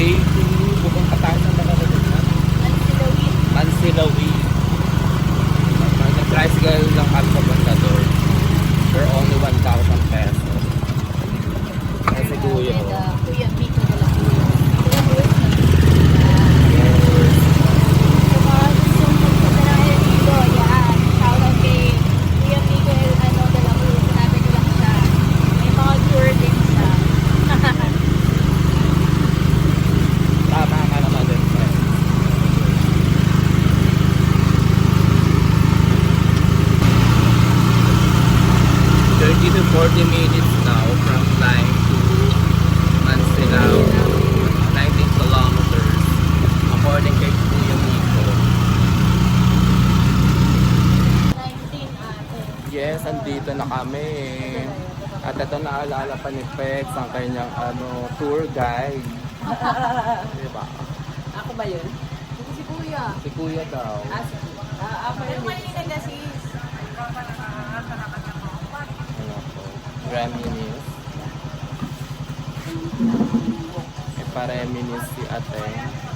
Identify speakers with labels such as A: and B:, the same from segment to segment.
A: dating naalala pa ni Pex ang kanyang ano, tour guide. diba?
B: Ako ba yun?
C: Si Kuya.
A: Si Kuya daw.
B: Ah, sige. Ah, ako yun.
C: na sis.
A: Ano po? Reminis. May pa-reminis si ate.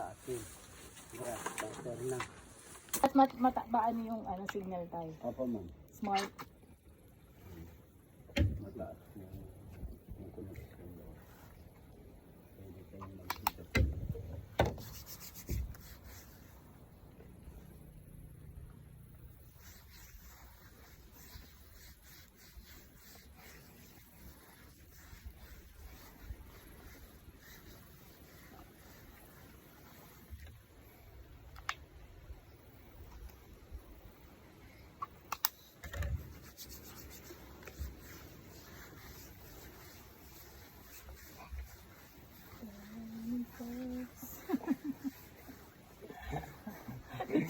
D: Sa atin. Grass cutter na.
C: At mat matabaan yung ano, signal tayo.
D: Opo ma'am,
C: Smart.
D: mataas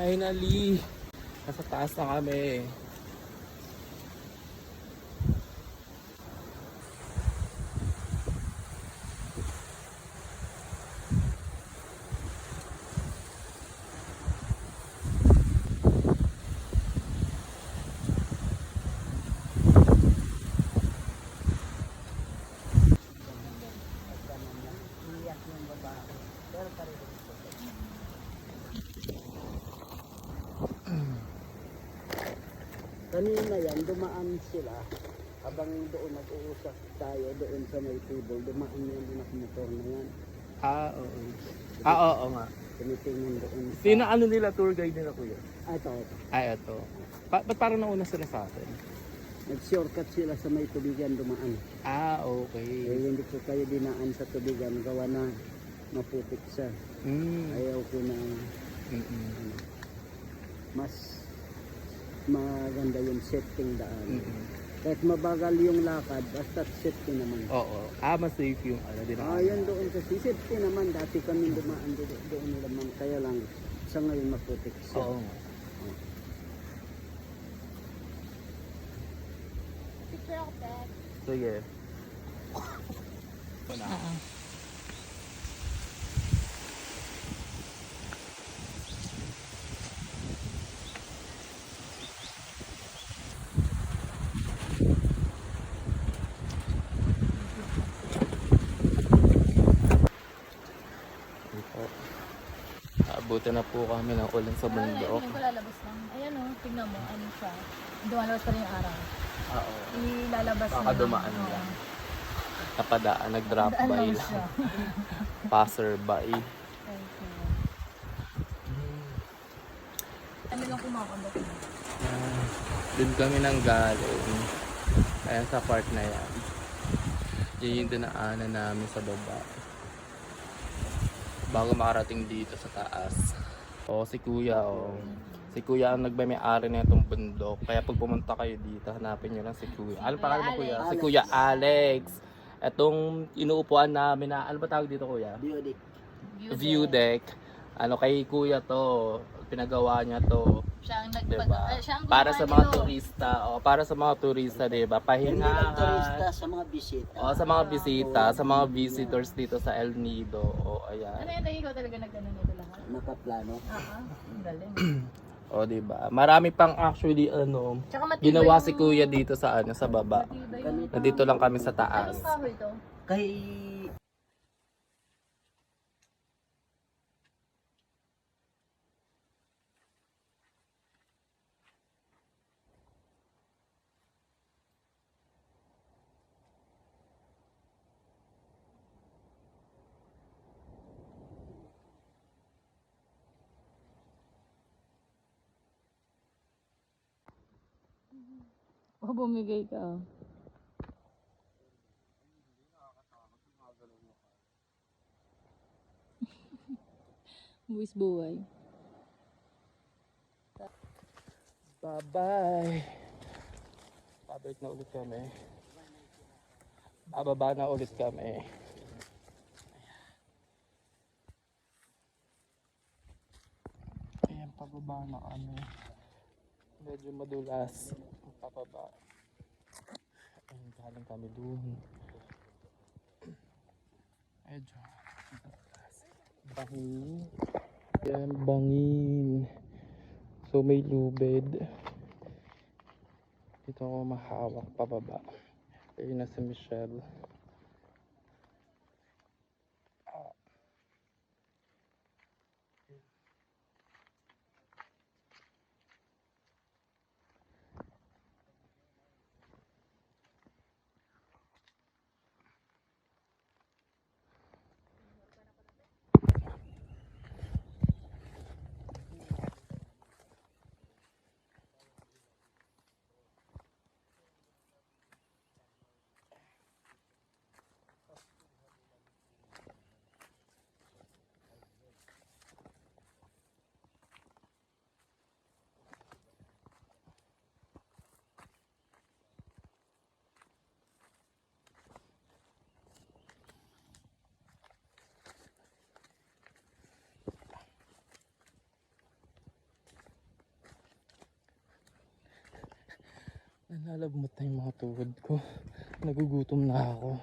A: Finally! Nasa taas na kami.
D: Kanina yan, dumaan sila. Habang doon nag-uusap tayo doon sa may table, dumaan yung anak motor na yan.
A: Ah, oo. Ah, oo nga.
D: Tinitingnan doon. sa-
A: Sino ano nila tour guide nila kuya?
D: Ah, ito.
A: Ay, ito. Pa ba't parang nauna sila sa atin?
D: Nag-shortcut sila sa may tubigan dumaan.
A: Ah,
D: Eh,
A: okay.
D: hindi ko kayo dinaan sa tubigan. Gawa na maputik siya.
A: Mm.
D: Ayaw ko na
A: Mm-mm.
D: mas maganda yung setting daan.
A: Mm-mm.
D: Kahit mabagal yung lakad, basta safety naman.
A: Oo. Ah, mas safe yung ano, di ba?
D: Ah, yun doon kasi safety naman. Dati kami dumaan doon, doon naman. Kaya lang, sa ngayon maputik siya.
A: Oo nga.
C: Picture ako, Pet.
A: Sige. Ito Abutin na po kami ng ulan sa bundok.
C: ko lalabas lang. Ayan o, tignan mo, ano siya. Dumalabas pa rin yung araw.
A: Oo.
C: Ilalabas na.
A: Baka dumaan
C: Oo.
A: lang. Napadaan, nag-drop
C: Daan
A: by
C: lang
A: lang.
C: siya.
A: Passerby.
C: Okay. Ano lang kumakondok mo?
A: Ah, Doon kami nang galing. Ayan sa part na yan. Yun yung dinaanan namin sa baba. Bago makarating dito sa taas. O si kuya o. Si kuya ang nagmay-ari na itong bundok. Kaya pag pumunta kayo dito, hanapin nyo lang si kuya. Ano pangalan mo kuya?
C: Alex.
A: Si kuya Alex. Itong inuupuan namin na, ano ba tawag dito kuya?
D: Beauty.
A: View deck. Ano kay kuya to. Pinagawa niya to.
C: Siya ang nagpag...
A: Diba?
C: eh, siya ang
A: Para sa mga turista, o para sa mga turista, 'di ba?
D: Hindi lang turista
A: Pahinga.
D: sa mga bisita.
A: O sa mga bisita, sa mga visitors dito sa El Nido. O
C: Ano
A: ayan.
C: yung tayo ikaw talaga nagano nito lahat?
D: Nakaplano.
C: Ah, ah. Ang galing.
A: O 'di ba? Marami pang actually ano, ginawa si Kuya dito sa ano sa baba.
C: Yung...
A: Nandito lang kami sa taas.
C: Anong kahoy to?
D: Kay
C: Oh, bumigay ka. Buwis buhay.
A: Bye-bye. Pabalik na ulit kami. Bababa na ulit kami. Ayan, pababa na kami. Medyo madulas. Pababa. Ayan, galing kami dun. Medyo. Bangin. Ayan, bangin. So may lubid. Dito ako mahawak pababa. Ayun na si Michelle. Nalalabmot na yung mga tuhod ko. Nagugutom na ako.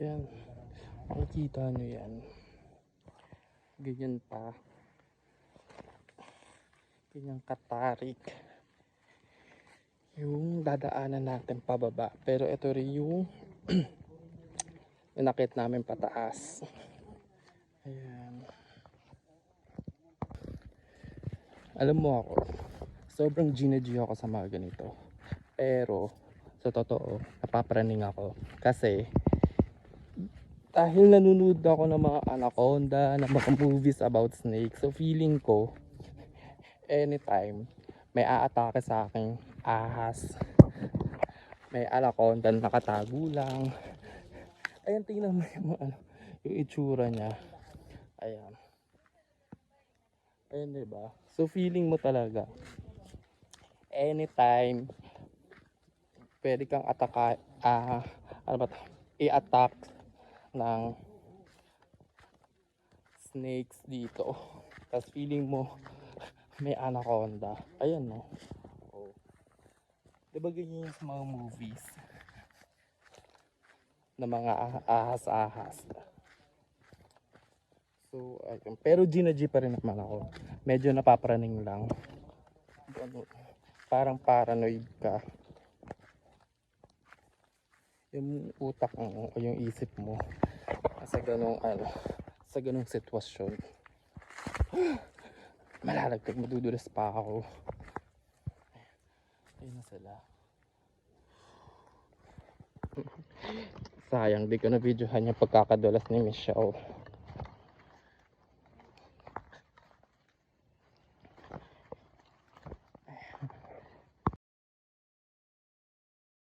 A: Yan. Makikita nyo yan. Ganyan pa. Ganyan katarik. Yung dadaanan natin pababa. Pero ito rin yung inakit namin pataas. Ayan. Alam mo ako, sobrang G ako sa mga ganito. Pero, sa totoo, napapraning ako. Kasi, dahil nanonood ako ng mga anaconda, ng mga movies about snakes, so feeling ko, anytime, may aatake sa aking ahas. May anaconda na nakatago lang. Ayan, tingnan mo yung, ano, yung itsura niya. Ayan. Ayan, diba? So, feeling mo talaga, anytime, pwede kang ataka, ah, ano ba i-attack ng snakes dito. Tapos feeling mo may anaconda. Ayan no. Oh. Diba ganyan yung sa mga movies? Na mga ah- ahas-ahas. So, ayun. Pero G pa rin naman ako. Medyo napapraning lang. Ano, parang paranoid ka. Yung utak mo o yung isip mo sa ganong ano, sa ganong sitwasyon. Malalagtag, madudulas pa ako. Ayun na sila. Sayang, di ko na videohan yung pagkakadulas ni Michelle.